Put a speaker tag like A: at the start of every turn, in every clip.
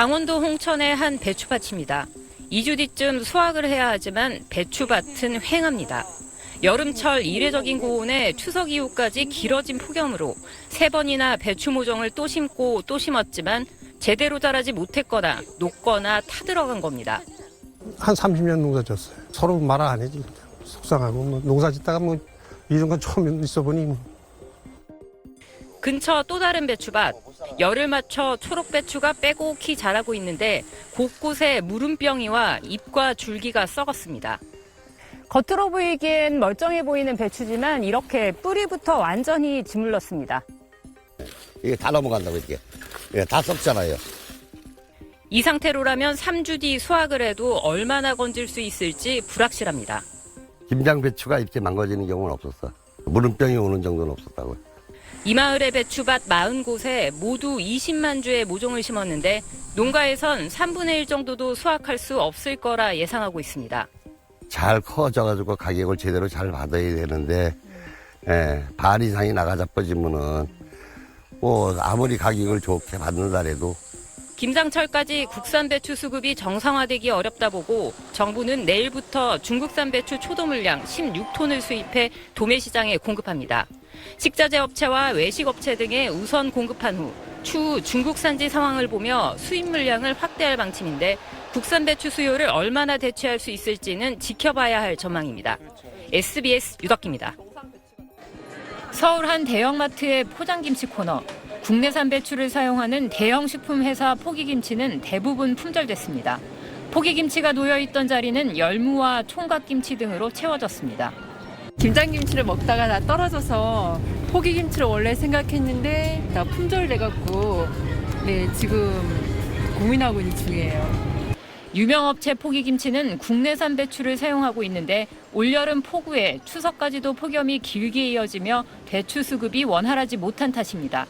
A: 강원도 홍천의 한 배추밭입니다. 2주 뒤쯤 수확을 해야 하지만 배추밭은 횡합니다. 여름철 이례적인 고온에 추석 이후까지 길어진 폭염으로 세 번이나 배추 모종을 또 심고 또 심었지만 제대로 자라지 못했거나 녹거나 타들어간 겁니다.
B: 한 30년 농사 졌어요. 서로 말 안 해지. 속상하고 뭐 농사 짓다가 뭐 이런 건 처음 있어 보니 뭐.
A: 근처 또 다른 배추밭. 열을 맞춰 초록 배추가 빼곡히 자라고 있는데 곳곳에 무름병이와 잎과 줄기가 썩었습니다. 겉으로 보이기엔 멀쩡해 보이는 배추지만 이렇게 뿌리부터 완전히 짓물렀습니다.
C: 이게 다 넘어간다고 이렇게. 예, 다 썩잖아요.
A: 이 상태로라면 3주 뒤 수확을 해도 얼마나 건질 수 있을지 불확실합니다.
C: 김장 배추가 이렇게 망가지는 경우는 없었어. 무름병이 오는 정도는 없었다고요.
A: 이 마을의 배추밭 40곳에 모두 20만 주의 모종을 심었는데 농가에선 3분의 1 정도도 수확할 수 없을 거라 예상하고 있습니다.
C: 잘 커져가지고 가격을 제대로 잘 받아야 되는데, 예, 반 이상이 나가 자빠지면은, 뭐, 아무리 가격을 좋게 받는다래도
A: 김상철까지 국산 배추 수급이 정상화되기 어렵다 보고 정부는 내일부터 중국산 배추 초도 물량 16톤을 수입해 도매 시장에 공급합니다. 식자재 업체와 외식 업체 등에 우선 공급한 후 추후 중국산지 상황을 보며 수입 물량을 확대할 방침인데 국산 배추 수요를 얼마나 대체할 수 있을지는 지켜봐야 할 전망입니다. SBS 유덕기입니다. 서울 한 대형마트의 포장김치 코너. 국내산 배추를 사용하는 대형 식품 회사 포기김치는 대부분 품절됐습니다. 포기김치가 놓여 있던 자리는 열무와 총각김치 등으로 채워졌습니다.
D: 김장김치를 먹다가 다 떨어져서 포기김치를 원래 생각했는데 다 품절돼갖고 네 지금 고민하고 있는 중이에요.
A: 유명 업체 포기김치는 국내산 배추를 사용하고 있는데 올여름 폭우에 추석까지도 폭염이 길게 이어지며 배추 수급이 원활하지 못한 탓입니다.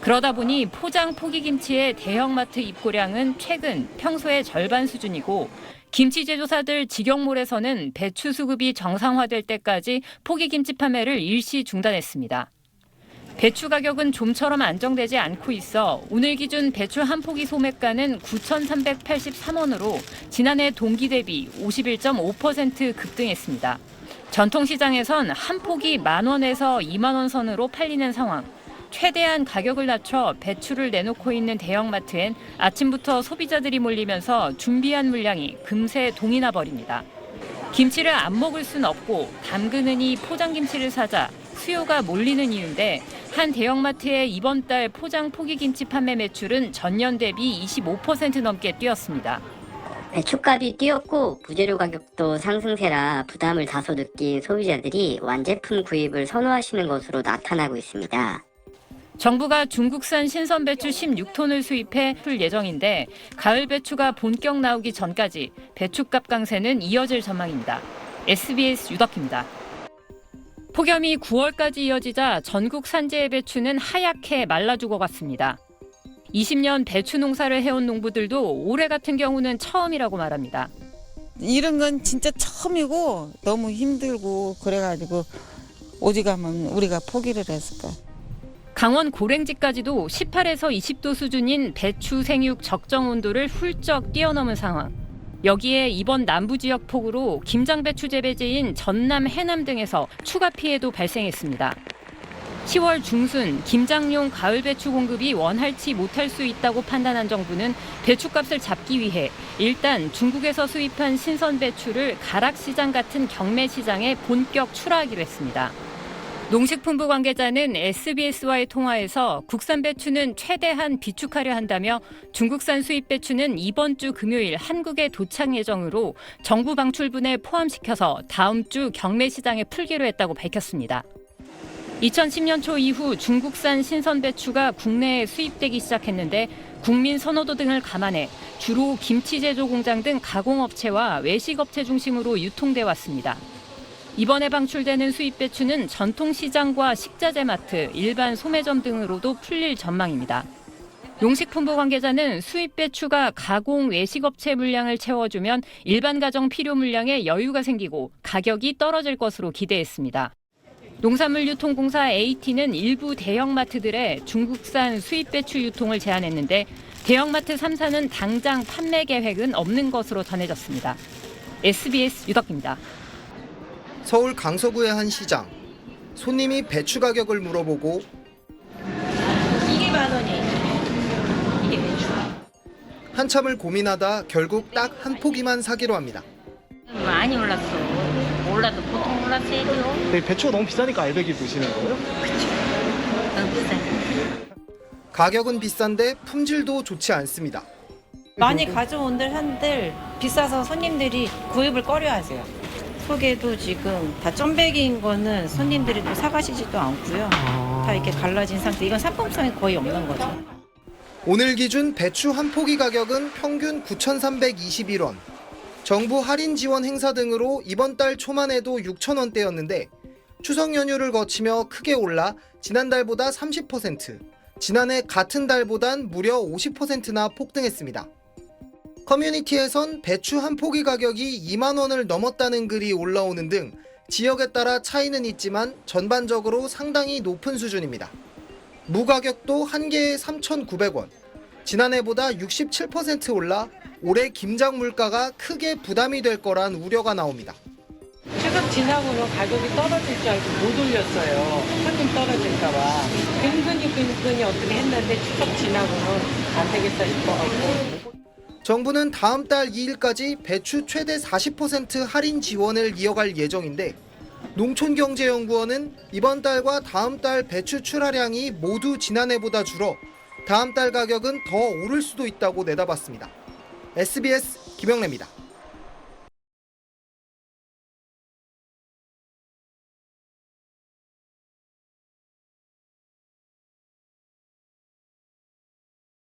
A: 그러다 보니 포장 포기김치의 대형마트 입고량은 최근 평소의 절반 수준이고 김치 제조사들 직영몰에서는 배추 수급이 정상화될 때까지 포기김치 판매를 일시 중단했습니다. 배추 가격은 좀처럼 안정되지 않고 있어 오늘 기준 배추 한 포기 소매가는 9,383원으로 지난해 동기 대비 51.5% 급등했습니다. 전통시장에선 한 포기 만 원에서 2만 원 선으로 팔리는 상황. 최대한 가격을 낮춰 배추를 내놓고 있는 대형마트엔 아침부터 소비자들이 몰리면서 준비한 물량이 금세 동이 나 버립니다. 김치를 안 먹을 순 없고 담그느니 포장김치를 사자 수요가 몰리는 이유인데 한 대형마트의 이번 달 포장 포기김치 판매 매출은 전년 대비 25% 넘게 뛰었습니다.
E: 배추값이 뛰었고 부재료 가격도 상승세라 부담을 다소 느낀 소비자들이 완제품 구입을 선호하시는 것으로 나타나고 있습니다.
A: 정부가 중국산 신선 배추 16톤을 수입해 풀 예정인데 가을 배추가 본격 나오기 전까지 배추값 강세는 이어질 전망입니다. SBS 유덕입니다. 폭염이 9월까지 이어지자 전국 산지의 배추는 하얗게 말라 죽어갔습니다. 20년 배추 농사를 해온 농부들도 올해 같은 경우는 처음이라고 말합니다.
F: 이런 건 진짜 처음이고 너무 힘들고 그래가지고 오지가면 우리가 포기를 했을까.
A: 강원 고랭지까지도 18에서 20도 수준인 배추 생육 적정 온도를 훌쩍 뛰어넘은 상황. 여기에 이번 남부 지역 폭우로 김장 배추 재배지인 전남, 해남 등에서 추가 피해도 발생했습니다. 10월 중순 김장용 가을 배추 공급이 원활치 못할 수 있다고 판단한 정부는 배추값을 잡기 위해 일단 중국에서 수입한 신선 배추를 가락시장 같은 경매 시장에 본격 출하하기로 했습니다. 농식품부 관계자는 SBS와의 통화에서 국산 배추는 최대한 비축하려 한다며 중국산 수입 배추는 이번 주 금요일 한국에 도착 예정으로 정부 방출분에 포함시켜서 다음 주 경매 시장에 풀기로 했다고 밝혔습니다. 2010년 초 이후 중국산 신선 배추가 국내에 수입되기 시작했는데 국민 선호도 등을 감안해 주로 김치 제조 공장 등 가공업체와 외식업체 중심으로 유통돼 왔습니다. 이번에 방출되는 수입 배추는 전통 시장과 식자재 마트, 일반 소매점 등으로도 풀릴 전망입니다. 농식품부 관계자는 수입 배추가 가공 외식업체 물량을 채워주면 일반 가정 필요 물량에 여유가 생기고 가격이 떨어질 것으로 기대했습니다. 농산물 유통공사 AT는 일부 대형마트들의 중국산 수입 배추 유통을 제한했는데 대형마트 3사는 당장 판매 계획은 없는 것으로 전해졌습니다. SBS 유덕입니다.
G: 서울 강서구의 한 시장. 손님이 배추 가격을 물어보고
H: 이게 만 원이에요. 이게 배추.
G: 한참을 고민하다 결국 딱 한 포기만 사기로 합니다.
H: 많이 올랐어. 올라도 보통 올랐어야죠.
I: 네, 배추가 너무 비싸니까 알배기 드시는 거예요?
H: 너무 비싸.
G: 가격은 비싼데 품질도 좋지 않습니다.
J: 많이 가져온들 한들 비싸서 손님들이 구입을 꺼려하세요. 속에도 지금 다 점백인 거는 손님들이 또 사가시지도 않고요. 다 이렇게 갈라진 상태. 이건 상품성이 거의 없는 거죠.
G: 오늘 기준 배추 한 포기 가격은 평균 9,321원. 정부 할인 지원 행사 등으로 이번 달 초만 해도 6,000원대였는데 추석 연휴를 거치며 크게 올라 지난달보다 30%, 지난해 같은 달보단 무려 50%나 폭등했습니다. 커뮤니티에선 배추 한 포기 가격이 2만 원을 넘었다는 글이 올라오는 등 지역에 따라 차이는 있지만 전반적으로 상당히 높은 수준입니다. 무 가격도 한 개에 3,900원. 지난해보다 67% 올라 올해 김장 물가가 크게 부담이 될 거란 우려가 나옵니다.
K: 추석 지나고는 가격이 떨어질 줄 알고 못 올렸어요. 손님 떨어질까봐. 근근히 근근히 어떻게 했는데 추석 지나고는 안 되겠다 싶어갖고.
G: 정부는 다음 달 2일까지 배추 최대 40% 할인 지원을 이어갈 예정인데 농촌경제연구원은 이번 달과 다음 달 배추 출하량이 모두 지난해보다 줄어 다음 달 가격은 더 오를 수도 있다고 내다봤습니다. SBS 김영래입니다.